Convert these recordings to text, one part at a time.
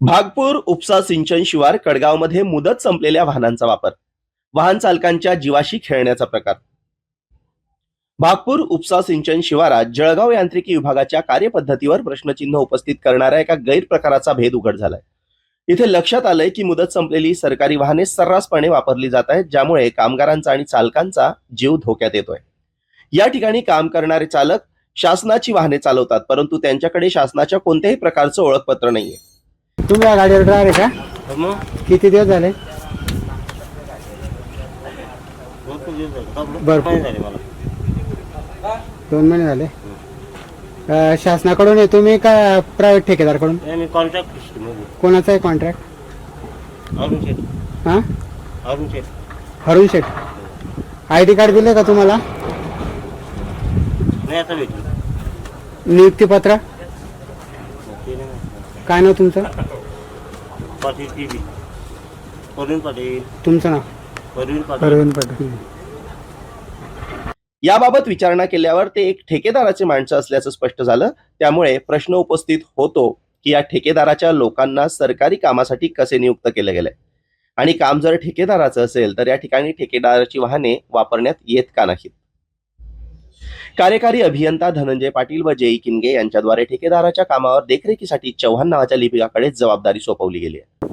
भागपूर उपसा सिंचन शिवार कडगावमध्ये मुदत संपलेल्या वाहनांचा वापर. वाहन चालकांच्या जीवाशी खेळण्याचा प्रकार. भागपूर उपसा सिंचन शिवारात जळगाव यांत्रिकी विभागाच्या कार्यपद्धतीवर प्रश्नचिन्ह उपस्थित करणाऱ्या एका गैरप्रकाराचा भेद उघड झालाय. इथे लक्षात आलंय की मुदत संपलेली सरकारी वाहने सर्रासपणे वापरली जात आहेत ज्यामुळे कामगारांचा आणि चालकांचा जीव धोक्यात येतोय. या ठिकाणी काम करणारे चालक शासनाची वाहने चालवतात परंतु त्यांच्याकडे शासनाच्या कोणत्याही प्रकारचं ओळखपत्र नाहीये. तुम्ही या गाडीवर ड्रायव्हर आहे का? मग. किती दिवस झाले? भरपूर दिवस झाले. का बरं? भरपूर. नाही झाले मला. दोन महिने झाले. अं, शासनाकडून आहे तुम्ही का प्रायव्हेट ठेकेदारकडून? नाही, मी कॉन्ट्रॅक्ट सिस्टममध्ये कोणाचा आहे कॉन्ट्रॅक्ट अरुण शेठ. हां? Arun Sheth. Harun Sheth. I D card दिले का तुम्हाला? नाही आता भेटली. नियुक्तीपत्र? काय नाव तुमचं? Patil T V Arun Patil. तुमचं नाव? अरविंद पाटील. अरविंद पाटील. याबाबत विचारणा केल्यावर ते एक ठेकेदाराचे माणसं असल्याचं स्पष्ट झालं. त्यामुळे प्रश्न उपस्थित होतो की या ठेकेदाराच्या लोकांना सरकारी कामासाठी कसे नियुक्त केले गेले? आणि काम जर ठेकेदाराचं असेल तर या ठिकाणी ठेकेदाराची वाहने वापरण्यात येत का नाहीत? कार्यकारी अभियंता धनंजय पाटील व जेई किनगे यांच्याद्वारे ठेकेदाराच्या कामावर देखरेखीसाठी चव्हाण नावाच्या लिपिकाकडे जबाबदारी सोपवली गेली आहे.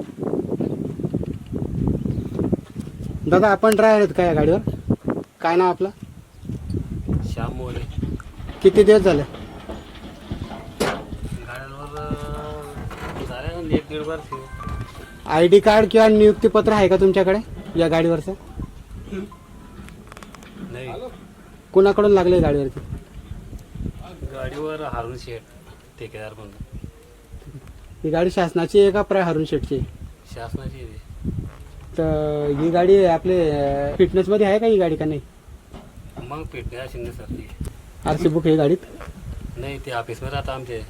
दादा आपण ड्रायव्हर आहेत का या गाडीवर? काय नाव आपलं? श्याम मोरे. किती दिवस झाले? आय डी कार्ड किंवा नियुक्तीपत्र आहे का तुमच्याकडे या गाडीवरचं? नाही. कुणाकडून लागले गाडीवरती? गाडीवर हारून शेठ ठेकेदार म्हणून. ही गाडी शासनाची आहे का प्राय हरुण शेठची? शासनाची आहे. तर ही गाडी आपले फिटनेसमध्ये आहे का ही गाडी का नाही. मग पेटण्या शिंदे सर ती आर सी बुक आहे गाडीत? नाही ते ऑफिसमध्ये राहता आमचे.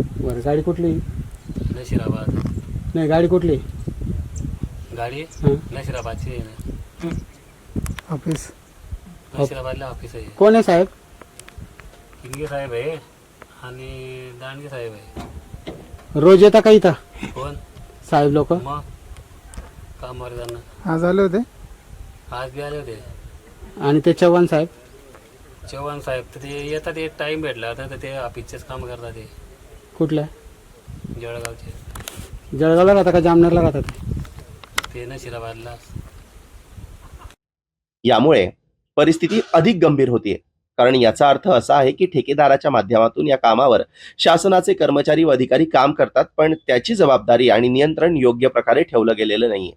बरं गाडी कुठली? नशिराबाद. नाही गाडी कुठली? गाडी? हां. नशिराबादची आहे ना. ऑफिस नशिराबादला ऑफिस आहे. कोण आहे साहेब? किंगे साहेब आहे आणि दांडगे साहेब आहे. रोज येता का इथं? कोण? साहेब लोक? मग? कामावर जाणं. आज आले होते? आज बी आले होते. आणि ते चव्हाण साहेब? चव्हाण साहेब तर ते येतात एक टाइम भेटला होता तर ते ऑफिसचेच काम करतात ते. कुठल्या जळगावचे. जळगावला राहता का जामनेरला राहतात ते नशिराबादला. यामुळे परिस्थिती अधिक गंभीर होतीये. कारण याचा अर्थ असा आहे की ठेकेदाराच्या माध्यमातून या कामावर शासनाचे कर्मचारी व अधिकारी काम करतात पण त्याची जबाबदारी आणि नियंत्रण योग्य प्रकारे ठेवलं गेलेलं नाहीये.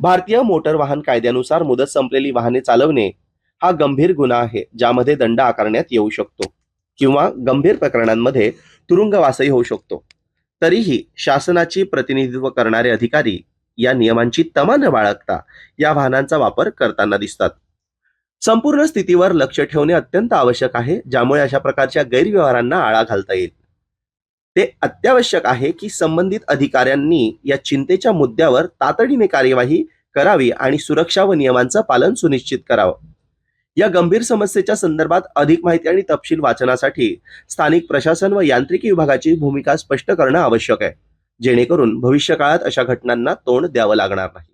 भारतीय मोटर वाहन कायद्यानुसार मुदत संपलेली वाहने चालवणे हा गंभीर गुन्हा आहे ज्यामध्ये दंड आकारण्यात येऊ शकतो किंवा गंभीर प्रकरणांमध्ये तुरुंगवासही होऊ शकतो. तरीही शासनाची प्रतिनिधित्व करणारे अधिकारी या नियमांची तमा न बाळगता या वाहनांचा वापर करताना दिसतात. संपूर्ण स्थितीवर लक्ष ठेवणे अत्यंत आवश्यक आहे ज्यामुळे अशा प्रकारच्या गैरव्यवहारांना आळा घालता येईल. ते अत्यावश्यक आहे की संबंधित अधिकाऱ्यांनी या चिंतेच्या मुद्द्यावर तातडीने कार्यवाही करावी आणि सुरक्षा व नियमांचं पालन सुनिश्चित करावं. या गंभीर समस्येच्या संदर्भात अधिक माहिती आणि तपशील वाचनासाठी स्थानिक प्रशासन व यांत्रिकी विभागाची भूमिका स्पष्ट करणं आवश्यक आहे जेणेकरून भविष्यकाळात अशा घटनांना तोंड द्यावं लागणार नाही.